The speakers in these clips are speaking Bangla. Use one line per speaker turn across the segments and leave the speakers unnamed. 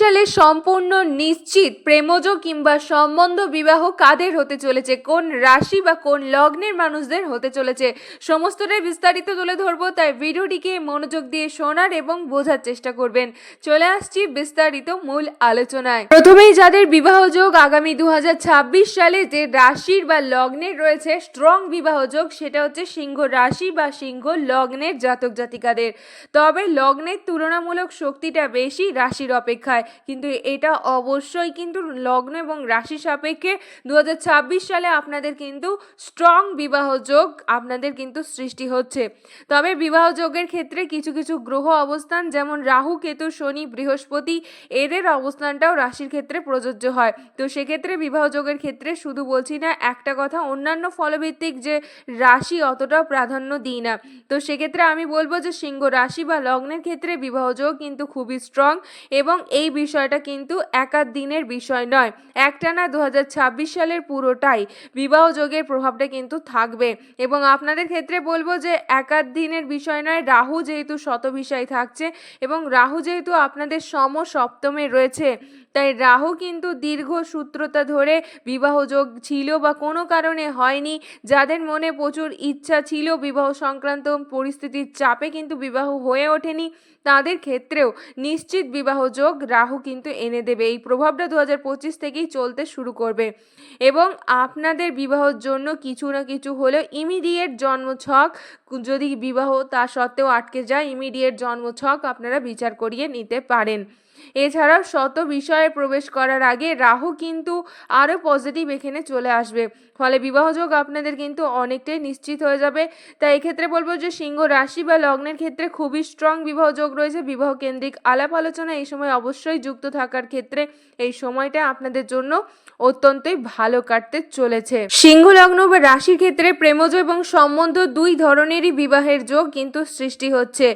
সালে সম্পূর্ণ নিশ্চিত প্রেমজ কিংবা সম্বন্ধ বিবাহ কাদের হতে চলেছে? কোন রাশি বা কোন লগ্নের মানুষদের হতে চলেছে? সমস্তটাই বিস্তারিত তুলে ধরবো, তাই ভিডিওটিকে মনোযোগ দিয়ে শোনার এবং বোঝার চেষ্টা করবেন। চলে আসছি বিস্তারিত মূল আলোচনায়। প্রথমেই যাদের বিবাহ যোগ আগামী দু হাজার ছাব্বিশ সালে যে রাশির বা লগ্নের রয়েছে স্ট্রং বিবাহ যোগ, সেটা হচ্ছে সিংহ রাশি বা সিংহ লগ্নের জাতক জাতিকাদের। তবে লগ্নের তুলনামূলক শক্তিটা বেশি রাশির অপেক্ষায়। কিন্তু এটা অবশ্যই কিন্তু লগ্ন এবং রাশি সাপেক্ষে দু হাজার ছাব্বিশ সালে আপনাদের কিন্তু স্ট্রং বিবাহ যোগ আপনাদের কিন্তু সৃষ্টি হচ্ছে। তবে বিবাহ যোগের ক্ষেত্রে কিছু কিছু গ্রহ অবস্থান যেমন রাহু, কেতু, শনি, বৃহস্পতি এদের অবস্থানটাও রাশির ক্ষেত্রে প্রযোজ্য হয়। তো সেক্ষেত্রে বিবাহ যোগের ক্ষেত্রে শুধু বলছি না, একটা কথা, অন্যান্য ফলভিত্তিক যে রাশি অতটাও প্রাধান্য দিই না। তো সেক্ষেত্রে আমি বলব যে সিংহ রাশি বা লগ্নের ক্ষেত্রে বিবাহযোগ কিন্তু খুবই স্ট্রং এবং এই বিষয়টা কিন্তু একাধ দিনের বিষয় নয়। একটানা দু হাজার ছাব্বিশ সালের পুরোটাই বিবাহ যোগের প্রভাবটা কিন্তু থাকবে। এবং আপনাদের ক্ষেত্রে বলব যে একাধ দিনের বিষয় নয়, রাহু যেহেতু শতবিষয় থাকছে এবং রাহু যেহেতু আপনাদের সম সপ্তমে রয়েছে, তাই রাহু কিন্তু দীর্ঘ সূত্রতা ধরে বিবাহ যোগ ছিল বা কোনো কারণে হয়নি। যাদের মনে প্রচুর ইচ্ছা ছিল বিবাহ সংক্রান্ত পরিস্থিতির চাপে কিন্তু বিবাহ হয়ে ওঠেনি। তাদের ক্ষেত্রেও নিশ্চিত বিবাহ যোগ রাহু কিন্তু এনে দেবে। এই প্রভাবটা দু হাজার পঁচিশ থেকেই চলতে শুরু করবে। এবং আপনাদের বিবাহর জন্য কিছু না কিছু হলেও ইমিডিয়েট জন্মছক, যদি বিবাহ তা সত্ত্বেও আটকে যায় ইমিডিয়েট জন্মছক আপনারা বিচার করিয়ে নিতে পারেন। এছাড়াও শত বিষয়ে প্রবেশ করার আগে রাহু কিন্তু আরও পজিটিভ এখানে চলে আসবে। ফলে বিবাহযোগ আপনাদের কিন্তু অনেকটাই নিশ্চিত হয়ে যাবে। তাই এক্ষেত্রে বলব যে সিংহ রাশি বা লগ্নের ক্ষেত্রে খুবই স্ট্রং বিবাহযোগ রয়েছে। বিবাহ কেন্দ্রিক আলাপ আলোচনা এই সময় অবশ্যই যুক্ত থাকার ক্ষেত্রে এই সময়টা আপনাদের জন্য অত্যন্তই ভালো কাটতে চলেছে। সিংহ, লগ্ন বা রাশির ক্ষেত্রে প্রেমজ এবং সম্বন্ধ দুই ধরনেরই বিবাহের যোগ কিন্তু সৃষ্টি হচ্ছে।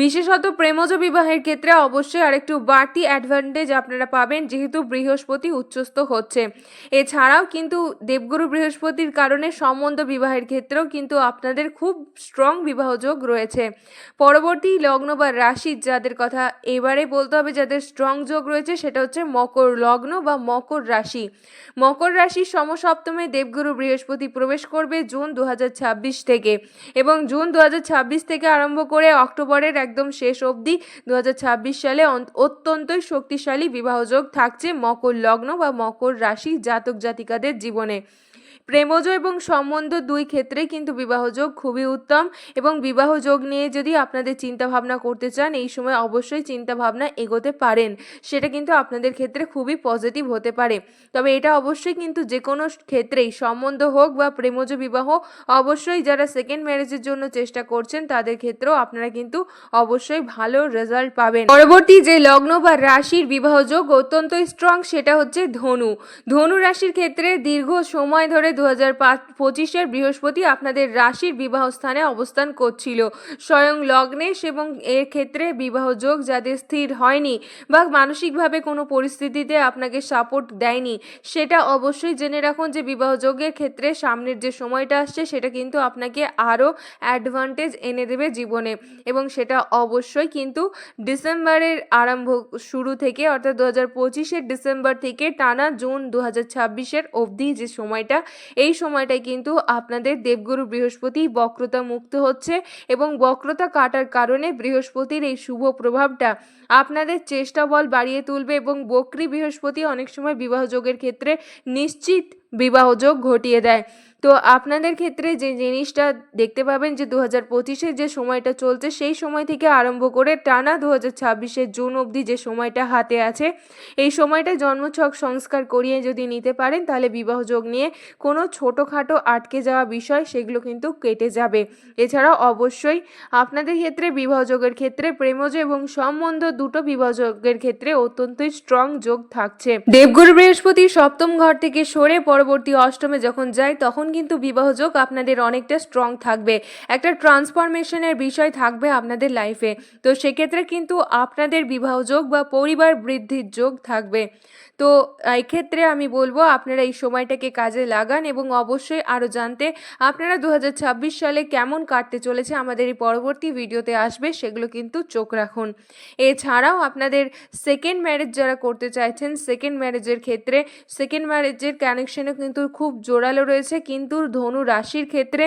বিশেষত প্রেমজ বিবাহের ক্ষেত্রে অবশ্যই আরেকটু বাড়তি অ্যাডভান্টেজ আপনারা পাবেন যেহেতু বৃহস্পতি উচ্চস্থ হচ্ছে। এছাড়াও কিন্তু দেবগুরু বৃহস্পতির কারণে সম্বন্ধ বিবাহের ক্ষেত্রেও কিন্তু আপনাদের খুব স্ট্রং বিবাহযোগ রয়েছে। পরবর্তী লগ্ন বা রাশি যাদের কথা এবারে বলতে হবে, যাদের স্ট্রং যোগ রয়েছে, সেটা হচ্ছে মকর লগ্ন বা মকর রাশি। মকর রাশির সমসপ্তমে দেবগুরু বৃহস্পতি প্রবেশ করবে জুন দু হাজার ছাব্বিশ থেকে এবং জুন দু হাজার ছাব্বিশ থেকে আরম্ভ করে অক্টোবরের একদম শেষ অবধি দু হাজার ছাব্বিশ সালে অন্ত- অত্যন্তই শক্তিশালী বিবাহযোগ থাকছে মকর লগ্ন বা মকর রাশি জাতক জাতিকাদের জীবনে। প্রেমজ এবং সম্বন্ধ দুই ক্ষেত্রে কিন্তু বিবাহযোগ খুবই উত্তম এবং বিবাহযোগ নিয়ে যদি আপনাদের চিন্তা ভাবনা করতে চান, এই সময় অবশ্যই চিন্তা ভাবনা এগোতে পারেন। সেটা কিন্তু আপনাদের ক্ষেত্রে খুবই পজিটিভ হতে পারে। তবে এটা অবশ্যই কিন্তু যে কোনো ক্ষেত্রেই সম্বন্ধ হোক বা প্রেমজ বিবাহ, অবশ্যই যারা সেকেন্ড ম্যারেজের জন্য চেষ্টা করছেন, তাদের ক্ষেত্রেও আপনারা কিন্তু অবশ্যই ভালো রেজাল্ট পাবেন। পরবর্তী যে লগ্ন বা রাশির বিবাহযোগ অত্যন্ত স্ট্রং সেটা হচ্ছে ধনু। ধনু রাশির ক্ষেত্রে দীর্ঘ সময় ধরে দু হাজার পঁচিশের বৃহস্পতি আপনাদের রাশির বিবাহ স্থানে অবস্থান করছিল। স্বয়ং লগ্নেশ এবং এর ক্ষেত্রে বিবাহ যোগ যাদের স্থির হয়নি বা মানসিকভাবে কোনো পরিস্থিতিতে আপনাকে সাপোর্ট দেয়নি, সেটা অবশ্যই জেনে রাখুন যে বিবাহ যোগের ক্ষেত্রে সামনের যে সময়টা আসছে, সেটা কিন্তু আপনাকে আরও অ্যাডভান্টেজ এনে দেবে জীবনে এবং সেটা অবশ্যই কিন্তু ডিসেম্বরের আরম্ভ শুরু থেকে অর্থাৎ দু হাজার পঁচিশের ডিসেম্বর থেকে টানা জুন দু হাজার ছাব্বিশের অবধি যে সময়টা এই সময়টায় কিন্তু আপনাদের দেবগুরু বৃহস্পতি বক্রতা মুক্ত হচ্ছে এবং বক্রতা কাটার কারণে বৃহস্পতির এই শুভ প্রভাবটা আপনাদের চেষ্টা বল বাড়িয়ে তুলবে এবং বক্রি বৃহস্পতি অনেক সময় বিবাহযোগের ক্ষেত্রে নিশ্চিত বিবাহযোগ ঘটিয়ে দেয়। তো আপনাদের ক্ষেত্রে যে জিনিসটা দেখতে পাবেন যে দু হাজার যে সময়টা চলছে, সেই সময় থেকে আরম্ভ করে টানা দু হাজার ছাব্বিশের জুন অবধি যে সময়টা হাতে আছে, এই সময়টা জন্মছক সংস্কার করিয়ে যদি নিতে পারেন, তাহলে বিবাহযোগ নিয়ে কোনো ছোটোখাটো আটকে যাওয়া বিষয় সেগুলো কিন্তু কেটে যাবে। এছাড়াও অবশ্যই আপনাদের ক্ষেত্রে বিবাহযোগের ক্ষেত্রে প্রেমজ এবং সম্বন্ধ দুটো বিবাহযোগের ক্ষেত্রে অত্যন্তই স্ট্রং যোগ থাকছে। দেবগুরু বৃহস্পতি সপ্তম ঘর থেকে সরে পরবর্তী অষ্টমে যখন যায়, তখন কিন্তু বিবাহযোগ আপনাদের অনেকটা স্ট্রং থাকবে। একটা ট্রান্সফরমেশনের বিষয় থাকবে আপনাদের লাইফে তো সেক্ষেত্রে কিন্তু আপনাদের বিবাহযোগ বা পরিবার বৃদ্ধির যোগ থাকবে। তো এক্ষেত্রে আমি বলব, আপনারা এই সময়টাকে কাজে লাগান এবং অবশ্যই আরও জানতে আপনারা দু হাজার ছাব্বিশ সালে কেমন কাটতে চলেছে আমাদের এই পরবর্তী ভিডিওতে আসবে, সেগুলো কিন্তু চোখ রাখুন। এছাড়াও আপনাদের সেকেন্ড ম্যারেজ যারা করতে চাইছেন সেকেন্ড ম্যারেজের ক্ষেত্রে সেকেন্ড ম্যারেজের কানেকশনও কিন্তু খুব জোরালো রয়েছে। কিন্তু ধনু রাশির ক্ষেত্রে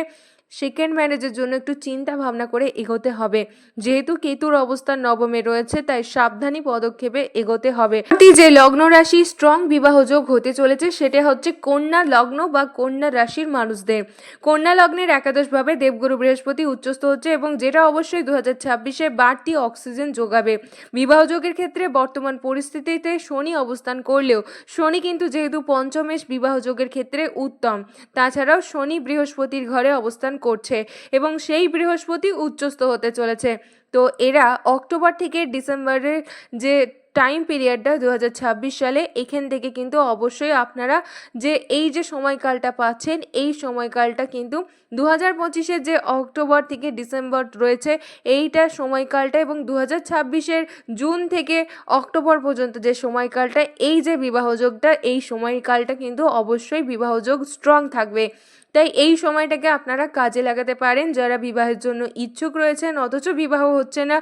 সেকেন্ড ম্যারেজের জন্য একটু চিন্তা ভাবনা করে এগোতে হবে। যেহেতু কেতুর অবস্থান নবমে রয়েছে, তাই সাবধানী পদক্ষেপে এগোতে হবে। যে লগ্ন রাশি স্ট্রং বিবাহযোগ হতে চলেছে, সেটা হচ্ছে কন্যা লগ্ন বা কন্যা রাশির মানুষদের। কন্যা লগ্নের একাদশভাবে দেবগুরু বৃহস্পতি উচ্চস্থ হচ্ছে এবং যেটা অবশ্যই দু হাজার ছাব্বিশে বাড়তি অক্সিজেন যোগাবে। বিবাহযোগের ক্ষেত্রে বর্তমান পরিস্থিতিতে শনি অবস্থান করলেও, শনি কিন্তু যেহেতু পঞ্চমেশ বিবাহযোগের ক্ষেত্রে উত্তম। তাছাড়াও শনি বৃহস্পতির ঘরে অবস্থান করছে এবং সেই বৃহস্পতি উচ্চস্থ হতে চলেছে। তো এরা অক্টোবর থেকে ডিসেম্বরের যে টাইম পিরিয়ডটা দু হাজার ছাব্বিশ সালে, এখান থেকে কিন্তু অবশ্যই আপনারা যে এই যে সময়কালটা পাচ্ছেন, এই সময়কালটা কিন্তু দু হাজার পঁচিশের যে অক্টোবর থেকে ডিসেম্বর রয়েছে এইটা সময়কালটা এবং দু হাজার ছাব্বিশের জুন থেকে অক্টোবর পর্যন্ত যে সময়কালটা, এই যে বিবাহযোগটা, এই সময়কালটা কিন্তু অবশ্যই বিবাহযোগ স্ট্রং থাকবে। তাই এই সময়টাকে আপনারা কাজে লাগাতে পারেন। যারা বিবাহের জন্য ইচ্ছুক রয়েছেন, অথচ বিবাহ হচ্ছে না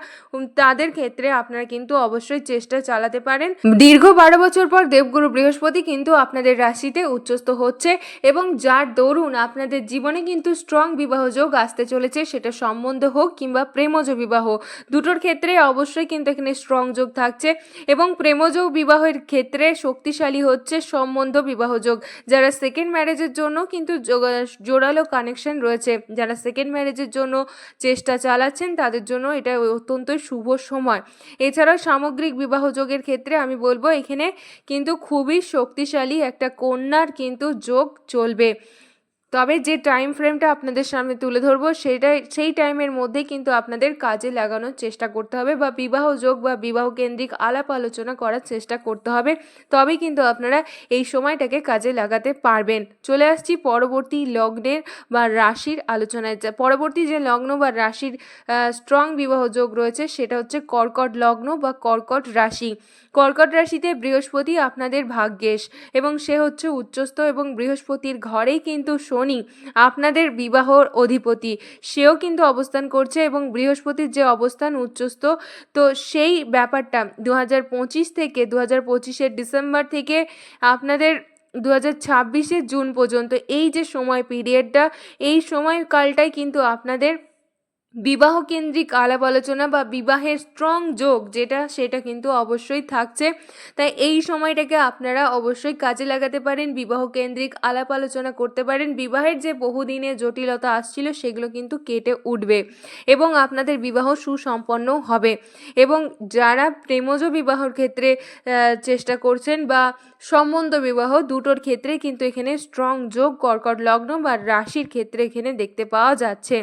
তাদের ক্ষেত্রে আপনারা কিন্তু অবশ্যই চেষ্টা চালাতে পারেন। দীর্ঘ বারো বছর পর দেবগুরু বৃহস্পতি কিন্তু আপনাদের রাশিতে উচ্চস্থ হচ্ছে এবং যার দরুন আপনাদের জীবনে কিন্তু স্ট্রং বিবাহ যোগ আসতে চলেছে, সেটা সম্বন্ধ হোক কিংবা প্রেমজ বিবাহ, দুটোর ক্ষেত্রে অবশ্যই কিন্তু এখানে স্ট্রং যোগ থাকছে এবং প্রেমজ বিবাহের ক্ষেত্রে শক্তিশালী হচ্ছে সম্বন্ধ বিবাহ যোগ। যারা সেকেন্ড ম্যারেজের জন্য কিন্তু জোরালো কানেকশন রয়েছে। যারা সেকেন্ড ম্যারেজের জন্য চেষ্টা চালাচ্ছেন, তাদের জন্য এটা অত্যন্তই শুভ সময়। এছাড়াও সামগ্রিক বিবাহযোগের ক্ষেত্রে আমি বলব, এখানে কিন্তু খুবই শক্তিশালী একটা কন্যার কিন্তু যোগ চলবে। তবে যে টাইম ফ্রেমটা আপনাদের সামনে তুলে ধরবো, সেটাই, সেই টাইমের মধ্যেই কিন্তু আপনাদের কাজে লাগানোর চেষ্টা করতে হবে বা বিবাহ যোগ বা বিবাহ কেন্দ্রিক আলাপ আলোচনা করার চেষ্টা করতে হবে। তবেই কিন্তু আপনারা এই সময়টাকে কাজে লাগাতে পারবেন। চলে আসছি পরবর্তী লগ্নের বা রাশির আলোচনায়। পরবর্তী যে লগ্ন বা রাশির স্ট্রং বিবাহ যোগ রয়েছে, সেটা হচ্ছে কর্কট লগ্ন বা কর্কট রাশি। কর্কট রাশিতে বৃহস্পতি আপনাদের ভাগ্যেশ এবং সে হচ্ছে উচ্চস্থ এবং বৃহস্পতির ঘরেই কিন্তু শনি আপনাদের বিবাহর অধিপতি। সেও কিন্তু অবস্থান করছে এবং বৃহস্পতির যে অবস্থান উচ্চস্থ, তো সেই ব্যাপারটা দু থেকে দু হাজার ডিসেম্বর থেকে আপনাদের দু হাজার জুন পর্যন্ত এই যে সময় পিরিয়ডটা, এই সময়কালটাই কিন্তু আপনাদের বিবাহ কেন্দ্রিক আলাপ আলোচনা বা বিবাহের স্ট্রং যোগ যেটা, সেটা কিন্তু অবশ্যই থাকছে। তাই এই সময়টাকে আপনারা অবশ্যই কাজে লাগাতে পারেন বিবাহ কেন্দ্রিক আলাপ আলোচনা করতে পারেন। বিবাহের যে বহুদিনের জটিলতা আসছিল, সেগুলো কিন্তু কেটে উঠবে এবং আপনাদের বিবাহ সুসম্পন্ন হবে এবং যারা প্রেমজ বিবাহর ক্ষেত্রে চেষ্টা করছেন বা সম্বন্ধ বিবাহ দুটোর ক্ষেত্রে কিন্তু এখানে স্ট্রং যোগ, কর্কট লগ্ন বা রাশির ক্ষেত্রে এখানে দেখতে পাওয়া যাচ্ছে।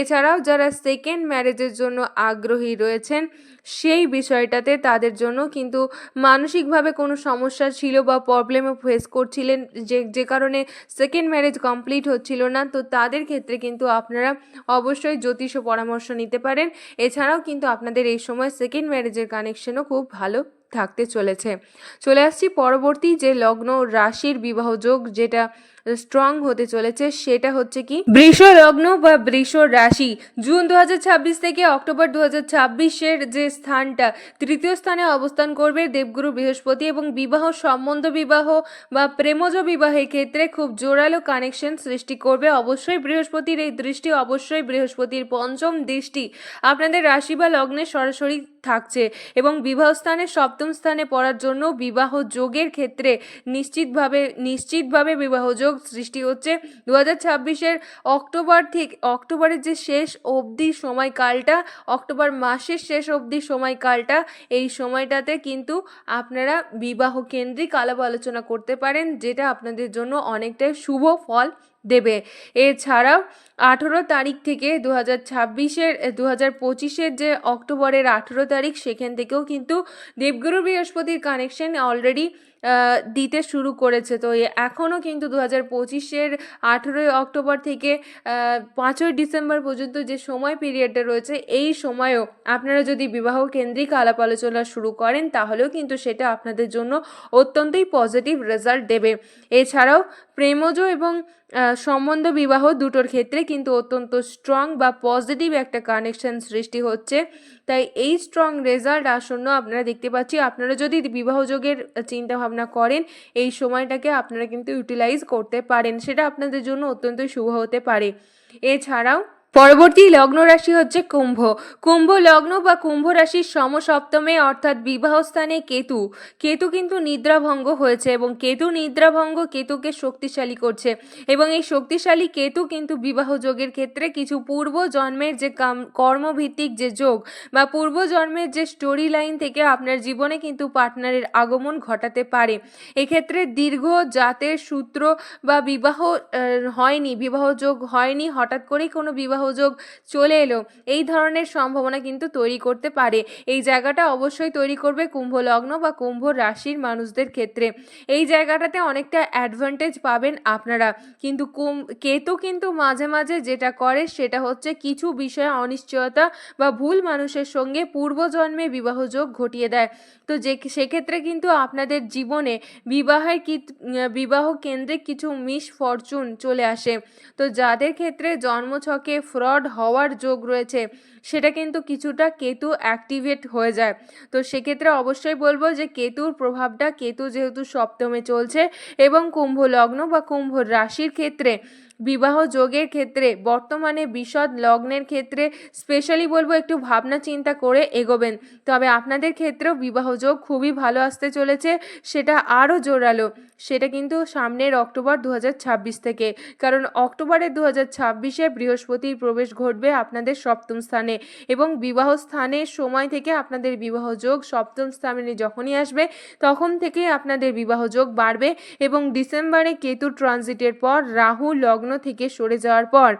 এছাড়াও যারা সেকেন্ড ম্যারেজের জন্য আগ্রহী রয়েছেন, সেই বিষয়টাতে তাদের জন্য কিন্তু মানসিকভাবে কোনো সমস্যা ছিল বা প্রবলেমে ফেস করছিলেন, যে যে কারণে সেকেন্ড ম্যারেজ কমপ্লিট হচ্ছিল না। তো তাদের ক্ষেত্রে কিন্তু আপনারা অবশ্যই জ্যোতিষ পরামর্শ নিতে পারেন। এছাড়াও কিন্তু আপনাদের এই সময় সেকেন্ড ম্যারেজের কানেকশনও খুব ভালো। থাকতে চলেছে। চলে আসছি পরবর্তী যে লগ্ন রাশির বিবাহ যোগ যেটা স্ট্রং হতে চলেছে সেটা হচ্ছে কি বৃষ লগ্ন বা বৃষ রাশি। জুন দু হাজার ছাব্বিশ থেকে অক্টোবর দু এর যে স্থানটা, তৃতীয় স্থানে অবস্থান করবে দেবগুরু বৃহস্পতি এবং বিবাহ সম্বন্ধ বিবাহ বা প্রেমজ বিবাহের ক্ষেত্রে খুব জোরালো কানেকশন সৃষ্টি করবে। অবশ্যই বৃহস্পতির এই দৃষ্টি, অবশ্যই বৃহস্পতির পঞ্চম দৃষ্টি। আপনাদের রাশি বা লগ্নে সরাসরি থাকছে এবং বিবাহ স্থানে সপ্তম স্থানে পড়ার জন্য বিবাহ যোগের ক্ষেত্রে নিশ্চিতভাবে নিশ্চিতভাবে বিবাহ যোগ সৃষ্টি হচ্ছে। দু হাজার ছাব্বিশের অক্টোবর থেকে অক্টোবরের যে শেষ অবধি সময়কালটা, অক্টোবর মাসের শেষ অবধি সময়কালটা, এই সময়টাতে কিন্তু আপনারা বিবাহ কেন্দ্রিক আলাপ আলোচনা করতে পারেন, যেটা আপনাদের জন্য অনেকটাই শুভ ফল। দেবে। এছাড়াও আঠেরো তারিখ থেকে দু হাজার ছাব্বিশের দু হাজার পঁচিশের যে অক্টোবরের আঠেরো তারিখ, সেখান থেকেও কিন্তু দেবগুরু বৃহস্পতির কানেকশন অলরেডি দিতে শুরু করেছে। তো এখনও কিন্তু দু হাজার পঁচিশের আঠেরোই অক্টোবর থেকে পাঁচই ডিসেম্বর পর্যন্ত যে সময় পিরিয়ডটা রয়েছে, এই সময়েও আপনারা যদি বিবাহ কেন্দ্রিক আলাপ আলোচনা শুরু করেন, তাহলেও কিন্তু সেটা আপনাদের জন্য অত্যন্তই পজিটিভ রেজাল্ট দেবে। এছাড়াও প্রেমজ এবং সম্বন্ধ বিবাহ দুটোর ক্ষেত্রে কিন্তু অত্যন্ত স্ট্রং বা পজিটিভ একটা কানেকশন সৃষ্টি হচ্ছে। তাই এই স্ট্রং রেজাল্ট আসন্ন আপনারা দেখতে পাচ্ছি, আপনারা যদি বিবাহযোগের চিন্তা ভাবনা করেন, এই সময়টাকে আপনারা কিন্তু ইউটিলাইজ করতে পারেন। সেটা আপনাদের জন্য অত্যন্ত শুভ হতে পারে। এছাড়াও পরবর্তী লগ্ন রাশি হচ্ছে কুম্ভ। কুম্ভ লগ্ন বা কুম্ভ রাশির সমসপ্তমে অর্থাৎ বিবাহস্থানে কেতু। কেতু কিন্তু নিদ্রাভঙ্গ হয়েছে এবং কেতু নিদ্রাভঙ্গ কেতুকে শক্তিশালী করছে এবং এই শক্তিশালী কেতু কিন্তু বিবাহ যোগের ক্ষেত্রে কিছু পূর্ব জন্মের যে কর্মভিত্তিক যে যোগ বা পূর্ব জন্মের যে স্টোরি লাইন থেকে আপনার জীবনে কিন্তু পার্টনারের আগমন ঘটাতে পারে। এক্ষেত্রে দীর্ঘ জাতের সূত্র বা বিবাহ হয়নি, বিবাহ যোগ হয়নি, হঠাৎ করেই কোনো বিবাহ যোগ চলে এলো। এই ধরনের সম্ভাবনা কিন্তু তৈরি করতে পারে। এই জায়গাটা অবশ্যই তৈরি করবে কুম্ভ লগ্ন বা কুম্ভ রাশির মানুষদের ক্ষেত্রে। এই জায়গাটাতে অনেকটা অ্যাডভান্টেজ পাবেন আপনারা। কিন্তু কুম, কেতু কিন্তু মাঝে মাঝে যেটা করে সেটা হচ্ছে কিছু বিষয়ে অনিশ্চয়তা বা ভুল মানুষের সঙ্গে পূর্বজন্মে বিবাহযোগ ঘটিয়ে দেয়। তো যে, সেক্ষেত্রে কিন্তু আপনাদের জীবনে বিবাহের কি, বিবাহ কেন্দ্রে কিছু মিস ফরচুন চলে আসে। তো যাদের ক্ষেত্রে জন্মছকে ফ্রড হওয়ার যোগ রয়েছে, সেটা কিন্তু কিছুটা কেতু অ্যাক্টিভেট হয়ে যায়। তো সেক্ষেত্রে অবশ্যই বলব যে কেতুর প্রভাবটা, কেতু যেহেতু সপ্তমে চলছে এবং কুম্ভ লগ্ন বা কুম্ভ রাশির ক্ষেত্রে বিবাহ যোগের ক্ষেত্রে, বর্তমানে বিশদ লগ্নের ক্ষেত্রে স্পেশালি বলব একটু ভাবনা চিন্তা করে এগোবেন। তবে আপনাদের ক্ষেত্রেও বিবাহ যোগ খুবই ভালো আসতে চলেছে, সেটা আরও জোরালো। সেটা কিন্তু সামনের অক্টোবর দু হাজার ছাব্বিশ থেকে। কারণ অক্টোবরের দু হাজার ছাব্বিশে বৃহস্পতির প্রবেশ ঘটবে আপনাদের সপ্তম স্থানে এবং বিবাহ স্থানের সময় থেকে আপনাদের বিবাহ যোগ সপ্তম স্থানে যখনই আসবে, তখন থেকে আপনাদের বিবাহ যোগ বাড়বে এবং ডিসেম্বরে কেতু ট্রানজিটের পর রাহু, লগ্ন থেকে সরে যাওয়ার পর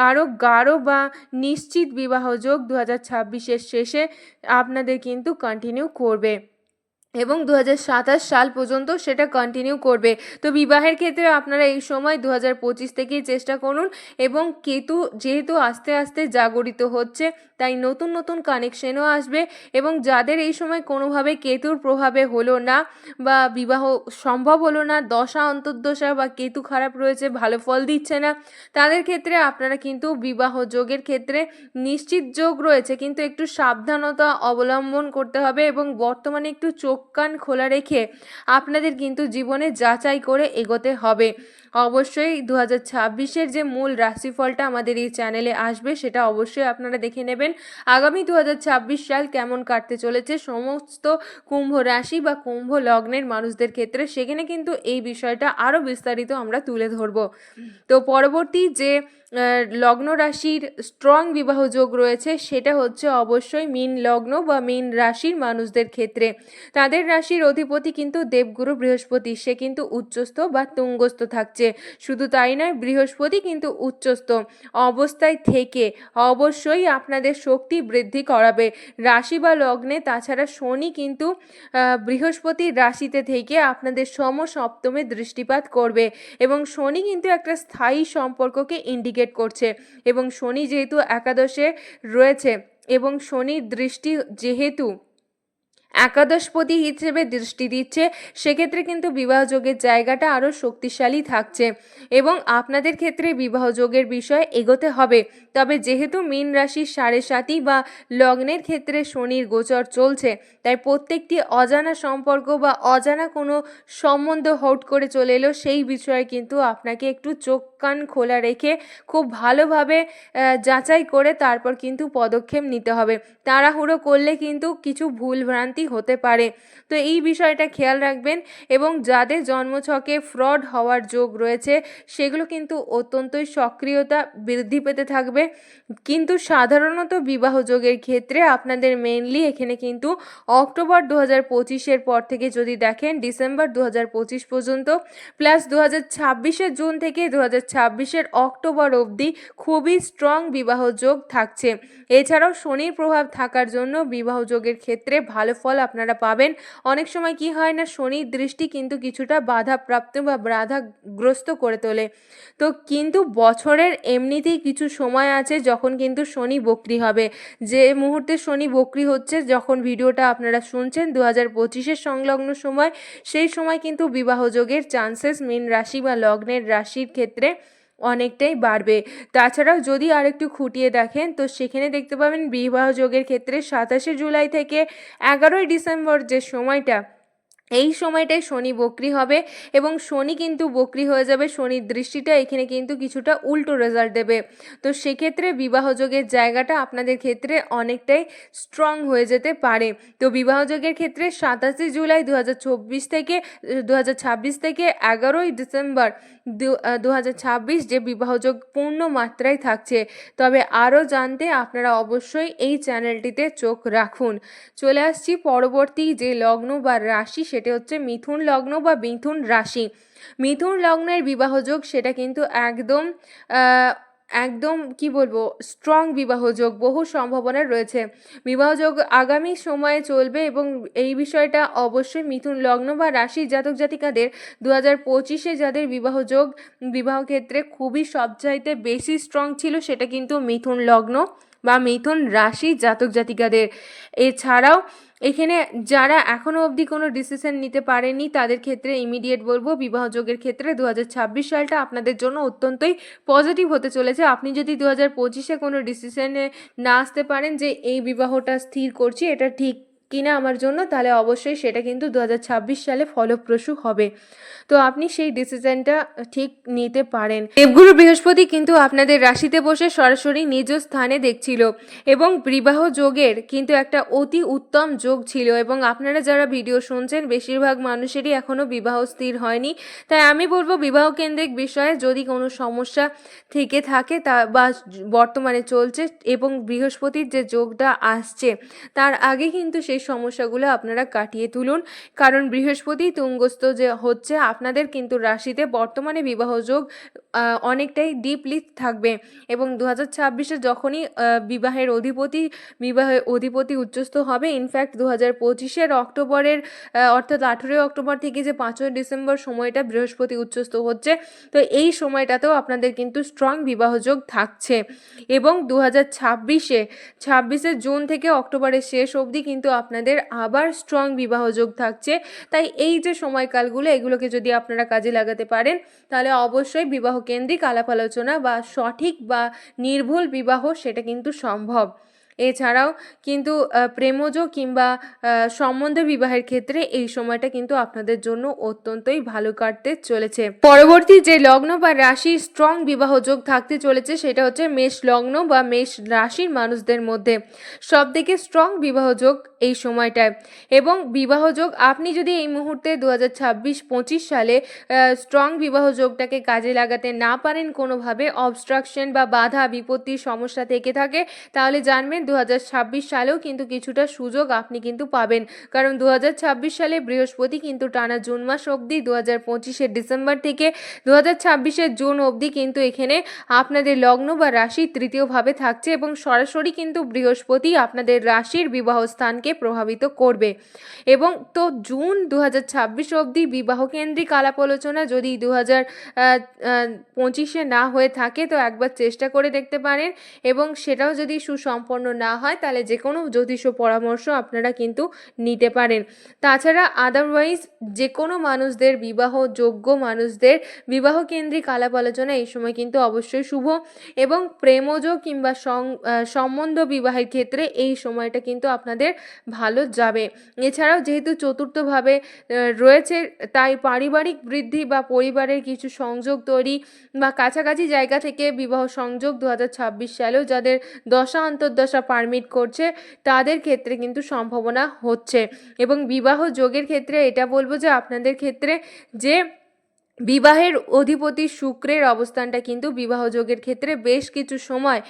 আরও গাঢ় বা নিশ্চিত বিবাহযোগ দু হাজার ছাব্বিশের শেষে আপনাদের কিন্তু কন্টিনিউ করবে। এবং দু হাজার সাতাশ সাল পর্যন্ত সেটা কন্টিনিউ করবে। তো বিবাহের ক্ষেত্রে আপনারা এই সময় দু হাজার পঁচিশ থেকেই চেষ্টা করুন এবং কেতু যেহেতু আস্তে আস্তে জাগরিত হচ্ছে, তাই নতুন নতুন কানেকশনও আসবে এবং যাদের এই সময় কোনোভাবে কেতুর প্রভাবে হলো না বা বিবাহ সম্ভব হলো না, দশা, অন্তর্দশা বা কেতু খারাপ রয়েছে, ভালো ফল দিচ্ছে না, তাদের ক্ষেত্রে আপনারা কিন্তু বিবাহ যোগের ক্ষেত্রে নিশ্চিত যোগ রয়েছে। কিন্তু একটু সাবধানতা অবলম্বন করতে হবে এবং বর্তমানে একটু চোখ কান খোলা রেখে আপনাদের কিন্তু জীবনে যাচাই করে এগোতে হবে। অবশ্যই দু হাজার যে মূল রাশিফলটা আমাদের এই চ্যানেলে আসবে সেটা অবশ্যই আপনারা দেখে নেবেন। আগামী দু হাজার ছাব্বিশ সাল কেমন কাটতে চলেছে, সমস্ত কুম্ভ রাশি বা কুম্ভ লগ্নের মানুষদের ক্ষেত্রে সেখানে কিন্তু এই বিষয়টা আরও বিস্তারিত আমরা তুলে ধরব। তো পরবর্তী যে লগ্ন রাশির স্ট্রং বিবাহ যোগ রয়েছে সেটা হচ্ছে অবশ্যই মীন লগ্ন বা মীন রাশির মানুষদের ক্ষেত্রে। তাদের রাশির অধিপতি কিন্তু দেবগুরু বৃহস্পতি। সে কিন্তু উচ্চস্থ বা তুঙ্গস্থ থাকছে। শুধু তাই নয়, বৃহস্পতি কিন্তু উচ্চস্থ অবস্থায় থেকে অবশ্যই আপনাদের শক্তি বৃদ্ধি করাবে। রাশি বা লগ্নে, তাছাড়া শনি কিন্তু বৃহস্পতির রাশিতে থেকে আপনাদের সম সপ্তমে দৃষ্টিপাত করবে এবং শনি কিন্তু একটা স্থায়ী সম্পর্ককে ইন্ডিকেট করছে এবং শনি যেহেতু একাদশে রয়েছে এবং শনির দৃষ্টি যেহেতু একাদশপতি হিসেবে দৃষ্টি দিচ্ছে, সেক্ষেত্রে কিন্তু বিবাহযোগের জায়গাটা আরও শক্তিশালী থাকছে এবং আপনাদের ক্ষেত্রে বিবাহযোগের বিষয়ে এগোতে হবে। তবে যেহেতু মীন রাশির সাড়ে সাতই বা লগ্নের ক্ষেত্রে শনির গোচর চলছে, তাই প্রত্যেকটি অজানা সম্পর্ক বা অজানা কোনো সম্বন্ধ হট করে চলে এলো, সেই বিষয়ে কিন্তু আপনাকে একটু চোখ কান খোলা রেখে খুব ভালোভাবে যাচাই করে তারপর কিন্তু পদক্ষেপ নিতে হবে। তাড়াহুড়ো করলে কিন্তু কিছু ভুল অশান্তি হতে পারে। তো এই বিষয়টা খেয়াল রাখবেন এবং যাদের জন্মছকে ফ্রড হওয়ার যোগ রয়েছে, সেগুলো কিন্তু অত্যন্তই সক্রিয়তা বৃদ্ধি পেতে থাকবে। কিন্তু সাধারণত বিবাহ যোগের ক্ষেত্রে আপনাদের মেনলি এখানে কিন্তু অক্টোবর দু হাজার পঁচিশের পর থেকে যদি দেখেন, ডিসেম্বর দু হাজার পঁচিশ পর্যন্ত প্লাস দু হাজার ছাব্বিশের জুন থেকে দু হাজার ছাব্বিশের অক্টোবর অবধি খুবই স্ট্রং বিবাহ যোগ থাকছে। এছাড়াও শনির প্রভাব থাকার জন্য বিবাহ যোগের ক্ষেত্রে ভালো ফল আপনারা পাবেন। অনেক সময় কি হয় না, শনির দৃষ্টি কিন্তু কিছুটা বাধাপ্রাপ্ত বা বাধাগ্রস্ত করে তোলে। তো কিন্তু বছরের এমনিতেই কিছু সময় আছে যখন কিন্তু শনি বক্রি হবে। যে মুহূর্তে শনি বক্রি হচ্ছে, যখন ভিডিওটা আপনারা শুনছেন দু হাজার পঁচিশের সংলগ্ন সময়, সেই সময় কিন্তু বিবাহযোগের চান্সেস মীন রাশি বা লগ্নের রাশির ক্ষেত্রে অনেকটাই বাড়বে। তাছাড়াও যদি আরেকটু খুঁটিয়ে দেখেন, তো সেখানে দেখতে পাবেন বিবাহ যোগের ক্ষেত্রে সাতাশে জুলাই থেকে এগারোই ডিসেম্বর যে সময়টা এই সময়টায় শনি বক্রি হবে এবং শনি কিন্তু বক্রি হয়ে যাবে। শনির দৃষ্টিটা এখানে কিন্তু কিছুটা উল্টো রেজাল্ট দেবে। তো সেক্ষেত্রে বিবাহযোগের জায়গাটা আপনাদের ক্ষেত্রে অনেকটাই স্ট্রং হয়ে যেতে পারে। তো বিবাহযোগের ক্ষেত্রে সাতাশে জুলাই দু থেকে দু হাজার ছাব্বিশ থেকে এগারোই ডিসেম্বর দু হাজার ছাব্বিশ যে বিবাহযোগ পূর্ণ মাত্রায় থাকছে। তবে আরও জানতে আপনারা অবশ্যই এই চ্যানেলটিতে চোখ রাখুন। চলে আসছি পরবর্তী যে লগ্ন বা রাশি সেটা হচ্ছে মিথুন লগ্ন বা মিথুন রাশি। মিথুন লগ্নের বিবাহযোগ সেটা কিন্তু একদম একদম কি বলব স্ট্রং বিবাহযোগ, বহু সম্ভাবনা রয়েছে। বিবাহযোগ আগামী সময়ে চলবে এবং এই বিষয়টা অবশ্যই মিথুন লগ্ন বা রাশির জাতক জাতিকাদের দু হাজার পঁচিশে যাদের বিবাহযোগ, বিবাহ ক্ষেত্রে খুবই সবচাইতে বেশি স্ট্রং ছিল সেটা কিন্তু মিথুন লগ্ন বা মিথুন রাশি জাতক জাতিকাদের। এছাড়াও এখানে যারা এখনও অবধি কোনো ডিসিশন নিতে পারেনি, তাদের ক্ষেত্রে ইমিডিয়েট বলব বিবাহযোগের ক্ষেত্রে দু হাজার ছাব্বিশ সালটা আপনাদের জন্য অত্যন্তই পজিটিভ হতে চলেছে। আপনি যদি দু হাজার পঁচিশে কোনো ডিসিশনে না আসতে পারেন যে, এই বিবাহটা স্থির করছি, এটা ঠিক কিনা আমার জন্য, তাহলে অবশ্যই সেটা কিন্তু দু হাজার ছাব্বিশ সালে ফলপ্রসূ হবে। তো আপনি সেই ডিসিশনটা ঠিক নিতে পারেন। দেবগুরু বৃহস্পতি কিন্তু আপনাদের রাশিতে বসে সরাসরি নিজ স্থানে দেখছিল এবং বিবাহ যোগের কিন্তু একটা অতি উত্তম যোগ ছিল এবং আপনারা যারা ভিডিও শুনছেন, বেশিরভাগ মানুষেরই এখনও বিবাহ স্থির হয়নি। তাই আমি বলব বিবাহ কেন্দ্রিক বিষয়ে যদি কোনো সমস্যা থেকে থাকে তা, বা বর্তমানে চলছে এবং বৃহস্পতির যে যোগটা আসছে, তার আগে কিন্তু সেই সমস্যাগুলো আপনারা কাটিয়ে তুলুন। কারণ বৃহস্পতি তুঙ্গস্থ যে হচ্ছে, আপনাদের কিন্তু রাশিতে বর্তমানে বিবাহ যোগ অনেকটাই ডিপলি থাকবে। এবং দু হাজার ছাব্বিশে যখনই বিবাহের অধিপতি বিবাহের অধিপতি উচ্চস্থ হবে ইনফ্যাক্ট দু হাজার পঁচিশের অক্টোবরের অর্থাৎ আঠেরোই অক্টোবর থেকে যে পাঁচই ডিসেম্বর সময়টা বৃহস্পতি উচ্চস্থ হচ্ছে, তো এই সময়টাতেও আপনাদের কিন্তু স্ট্রং বিবাহযোগ থাকছে। এবং দু হাজার ছাব্বিশে ছাব্বিশে জুন থেকে অক্টোবরের শেষ অবধি কিন্তু আপনাদের আবার স্ট্রং বিবাহযোগ থাকছে। তাই এই যে সময়কালগুলো, এগুলোকে যদি আপনারা কাজে লাগাতে পারেন, তাহলে অবশ্যই বিবাহ কেন্দ্রিক আলাপ আলোচনা বা সঠিক বা নির্ভুল বিবাহ সেটা কিন্তু সম্ভব। এছাড়াও কিন্তু প্রেমজ কিংবা সম্বন্ধ বিবাহের ক্ষেত্রে এই সময়টা কিন্তু আপনাদের জন্য অত্যন্তই ভালো কাটতে চলেছে। পরবর্তী যে লগ্ন বা রাশির স্ট্রং বিবাহ যোগ থাকতে চলেছে সেটা হচ্ছে মেষ লগ্ন বা মেষ রাশির মানুষদের মধ্যে। সব থেকে স্ট্রং বিবাহ যোগ এই সময়টায়। এবং বিবাহ যোগ আপনি যদি এই মুহূর্তে দু হাজার সালে স্ট্রং বিবাহ যোগটাকে কাজে লাগাতে না পারেন কোনোভাবে অবস্ট্রাকশন বা বাধা বিপত্তির সমস্যা থেকে থাকে, তাহলে জানবেন দু হাজার ছাব্বিশ সালেও কিন্তু কিছুটা সুযোগ আপনি কিন্তু পাবেন। কারণ দু হাজার ছাব্বিশ সালে বৃহস্পতি কিন্তু টানা জুন মাস অবধি দু হাজার ডিসেম্বর থেকে দু হাজার জুন অবধি কিন্তু এখানে আপনাদের লগ্ন বা রাশি তৃতীয়ভাবে থাকছে এবং সরাসরি কিন্তু বৃহস্পতি আপনাদের রাশির বিবাহ স্থানকে প্রভাবিত করবে। এবং তো জুন দু হাজার ছাব্বিশ অবধি বিবাহ কেন্দ্রিক আলাপ আলোচনা যদি দু হাজার পঁচিশে না হয়ে থাকে, তো একবার চেষ্টা করে দেখতে পারেন এবং সেটাও যদি সুসম্পন্ন না হয়, তাহলে যে কোনো জ্যোতিষ পরামর্শ আপনারা কিন্তু নিতে পারেন। তাছাড়া আদারওয়াইজ যে কোনো মানুষদের বিবাহ যোগ্য মানুষদের বিবাহ কেন্দ্রিক আলাপ আলোচনা এই সময় কিন্তু অবশ্যই শুভ এবং প্রেমজ কিংবা সম্বন্ধ বিবাহের ক্ষেত্রে এই সময়টা কিন্তু আপনাদের ভালো যাবে। এছাড়াও যেহেতু চতুর্থভাবে রয়েছে, তাই পারিবারিক বৃদ্ধি বা পরিবারের কিছু সংযোগ তৈরি বা কাছাকাছি জায়গা থেকে বিবাহ সংযোগ দু হাজার ছাব্বিশ সালেও যাদের দশা, অন্তর্দশা পারমিট করছে, তাদের ক্ষেত্রে কিন্তু সম্ভাবনা হচ্ছে। এবং বিবাহ যোগের ক্ষেত্রে এটা বলব যে আপনাদের ক্ষেত্রে যে বিবাহের অধিপতি শুক্রের অবস্থানটা কিন্তু বিবাহ যোগের ক্ষেত্রে বেশ কিছু সময়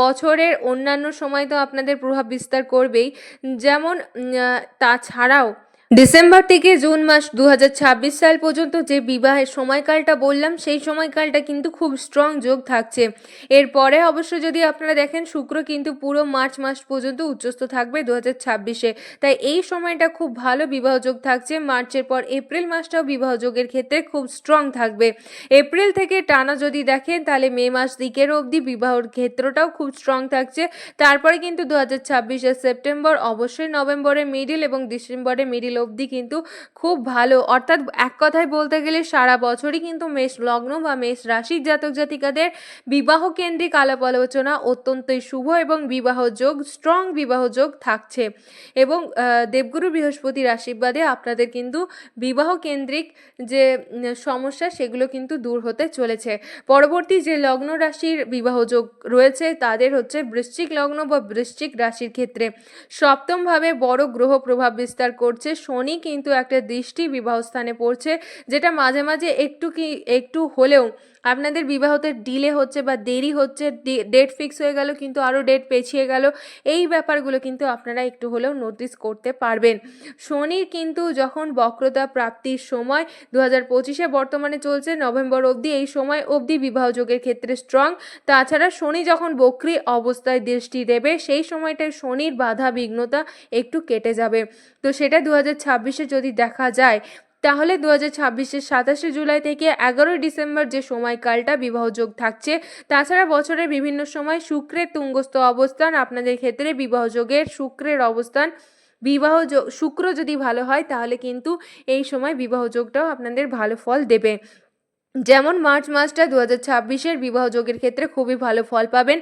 বছরের অন্যান্য সময় তো আপনাদের প্রভাব বিস্তার করবেই। যেমন তাছাড়াও ডিসেম্বর থেকে জুন মাস দু হাজার ছাব্বিশ সাল পর্যন্ত যে বিবাহের সময়কালটা বললাম, সেই সময়কালটা কিন্তু খুব স্ট্রং যোগ থাকছে। এরপরে অবশ্য যদি আপনারা দেখেন, শুক্র কিন্তু পুরো মার্চ মাস পর্যন্ত উচ্চস্থ থাকবে দু হাজার ছাব্বিশে তাই এই সময়টা খুব ভালো বিবাহ যোগ থাকছে। মার্চের পর এপ্রিল মাসটাও বিবাহ যোগের ক্ষেত্রে খুব স্ট্রং থাকবে। এপ্রিল থেকে টানা যদি দেখেন, তাহলে মে মাস দিকের অবধি বিবাহর ক্ষেত্রটাও খুব স্ট্রং থাকছে। তারপরে কিন্তু দু হাজার সেপ্টেম্বর অবশ্যই নভেম্বরের মিডিল এবং ডিসেম্বরের মিডিল অবধি কিন্তু খুব ভালো। অর্থাৎ এক কথায় বলতে গেলে সারা বছরই কিন্তু মেষ লগ্ন বা মেষ রাশির জাতক জাতিকাদের বিবাহ কেন্দ্রিক আলাপ আলোচনা অত্যন্তই শুভ এবং বিবাহ যোগ স্ট্রং বিবাহ যোগ থাকছে। এবং দেবগুরু বৃহস্পতির আশীর্বাদে আপনাদের কিন্তু বিবাহ কেন্দ্রিক যে সমস্যা সেগুলো কিন্তু দূর হতে চলেছে। পরবর্তী যে লগ্ন রাশির বিবাহ যোগ রয়েছে তাদের হচ্ছে বৃশ্চিক লগ্ন বা বৃশ্চিক রাশির ক্ষেত্রে। সপ্তমভাবে বড় গ্রহ প্রভাব বিস্তার করছে শনি কিন্তু একটা দৃষ্টি বিবাহস্থানে পড়ছে যেটা মাঝে মাঝে একটু কি একটু হলেও আপনাদের বিবাহতে ডিলে হচ্ছে বা দেরি হচ্ছে ডেট ফিক্স হয়ে গেল, কিন্তু আরও ডেট পেছিয়ে গেল, এই ব্যাপারগুলো কিন্তু আপনারা একটু হলেও নোটিস করতে পারবেন। শনির কিন্তু যখন বক্রতা প্রাপ্তির সময় দু হাজার পঁচিশে বর্তমানে চলছে, নভেম্বর অবধি এই সময় অবধি বিবাহ যোগের ক্ষেত্রে স্ট্রং তাছাড়া শনি যখন বক্রি অবস্থায় দৃষ্টি দেবে, সেই সময়টায় শনির বাধা বিঘ্নতা একটু কেটে যাবে। তো সেটা দু হাজার ছাব্বিশে যদি দেখা যায় তাহলে দু হাজার ছাব্বিশের সাতাশে জুলাই থেকে এগারোই ডিসেম্বর যে সময়কালটা বিবাহযোগ থাকছে, তাছাড়া বছরের বিভিন্ন সময় শুক্রের তুঙ্গস্থ অবস্থান, আপনাদের ক্ষেত্রে বিবাহযোগের শুক্রের অবস্থান বিবাহ শুক্র যদি ভালো হয় তাহলে কিন্তু এই সময় বিবাহযোগটাও আপনাদের ভালো ফল দেবে। যেমন মার্চ মাসটা দু হাজার ছাব্বিশের বিবাহ যোগের ক্ষেত্রে খুবই ভালো ফল পাবেন।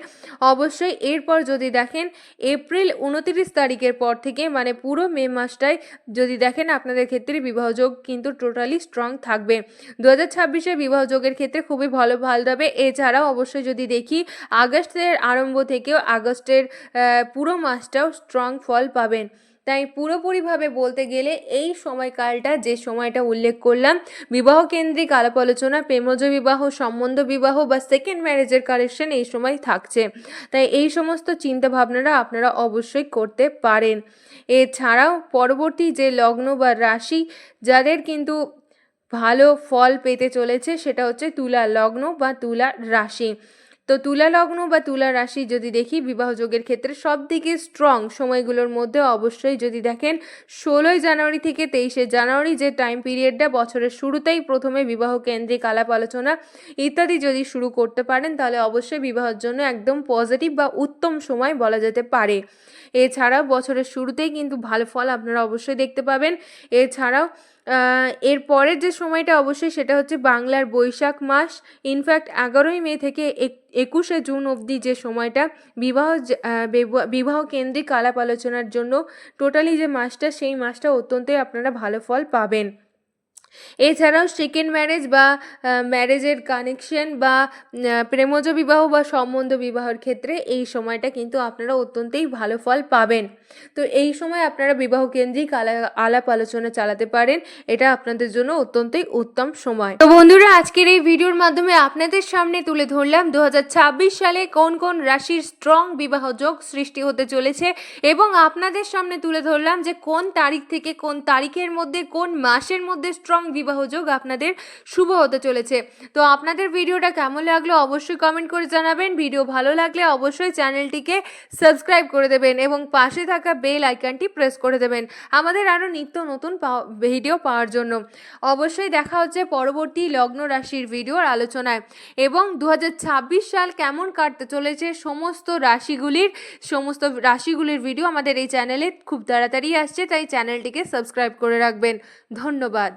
অবশ্যই এরপর যদি দেখেন এপ্রিল উনতিরিশ তারিখের পর থেকে মানে পুরো মে মাসটাই যদি দেখেন, আপনাদের ক্ষেত্রে বিবাহযোগ কিন্তু টোটালি স্ট্রং থাকবে। দু হাজার ছাব্বিশের বিবাহযোগের ক্ষেত্রে খুবই ভালো ফল দেবে। এছাড়াও অবশ্যই যদি দেখি, আগস্টের আরম্ভ থেকেও আগস্টের পুরো মাসটাও স্ট্রং ফল পাবেন। তাই পুরোপুরিভাবে বলতে গেলে এই সময়কালটা যে সময়টা উল্লেখ করলাম বিবাহ কেন্দ্রিক আলাপ আলোচনা প্রেমজ বিবাহ, সম্বন্ধ বিবাহ বা সেকেন্ড ম্যারেজের কারেকশন এই সময় থাকছে। তাই এই সমস্ত চিন্তা ভাবনারা আপনারা অবশ্যই করতে পারেন। এছাড়াও পরবর্তী যে লগ্ন বা রাশি, যাদের কিন্তু ভালো ফল পেতে চলেছে সেটা হচ্ছে তুলা লগ্ন বা তুলা রাশি। তো তুলা লগ্ন বা তুলা রাশি যদি দেখি, বিবাহ যোগের ক্ষেত্রে সব থেকে স্ট্রং সময়গুলোর মধ্যে অবশ্যই যদি দেখেন, ষোলোই জানুয়ারি থেকে তেইশে জানুয়ারি যে টাইম পিরিয়ডটা বছরের শুরুতেই প্রথমে বিবাহ কেন্দ্রিক আলাপ আলোচনা ইত্যাদি যদি শুরু করতে পারেন, তাহলে অবশ্যই বিবাহের জন্য একদম পজিটিভ বা উত্তম সময় বলা যেতে পারে। এছাড়াও বছরের শুরুতেই কিন্তু ভালো ফল আপনারা অবশ্যই দেখতে পাবেন। এছাড়াও এর পরের যে সময়টা অবশ্যই সেটা হচ্ছে বাংলার বৈশাখ মাস। ইনফ্যাক্ট এগারোই মে থেকে এক- একুশে জুন অবধি যে সময়টা, বিবাহ বিবাহ- কেন্দ্রিক আলাপ আলোচনার জন্য টোটালি যে মাসটা, সেই মাসটা অত্যন্তই আপনারা ভালো ফল পাবেন। এছাড়াও সেকেন্ড ম্যারেজ বা ম্যারেজের কানেকশন বা প্রেমজ বিবাহ বা সম্বন্ধ বিবাহের ক্ষেত্রে এই সময়টা কিন্তু আপনারা অত্যন্তই ভালো ফল পাবেন। তো এই সময় আপনারা বিবাহ কেন্দ্রিক আলা- আলাপ আলোচনা চালাতে পারেন। এটা আপনাদের জন্য অত্যন্তই উত্তম সময়। তো বন্ধুরা, আজকের এই ভিডিওর মাধ্যমে আপনাদের সামনে তুলে ধরলাম দু হাজার ছাব্বিশ সালে কোন কোন রাশির স্ট্রং বিবাহ যোগ সৃষ্টি হতে চলেছে এবং আপনাদের সামনে তুলে ধরলাম যে কোন তারিখ থেকে কোন তারিখের মধ্যে, কোন মাসের মধ্যে স্ট্রং বিবাহ যোগ আপনাদের শুভ হতে চলেছে। তো আপনাদের ভিডিওটা কেমন লাগল অবশ্যই কমেন্ট করে জানাবেন। ভিডিও ভালো লাগলে অবশ্যই চ্যানেলটিকে সাবস্ক্রাইব করে দেবেন এবং পাশে থাকা বেল আইকনটি প্রেস করে দেবেন। আমাদের আরও নিত্য নতুন ভিডিও পাওয়ার জন্য। অবশ্যই দেখা হচ্ছে পরবর্তী লগ্ন রাশির ভিডিওর আলোচনায়। এবং দু হাজার ছাব্বিশ সাল কেমন কাটতে চলেছে সমস্ত রাশিগুলির সমস্ত রাশিগুলির ভিডিও আমাদের এই চ্যানেলে খুব তাড়াতাড়ি আসছে। তাই চ্যানেলটিকে সাবস্ক্রাইব করে রাখবেন। ধন্যবাদ।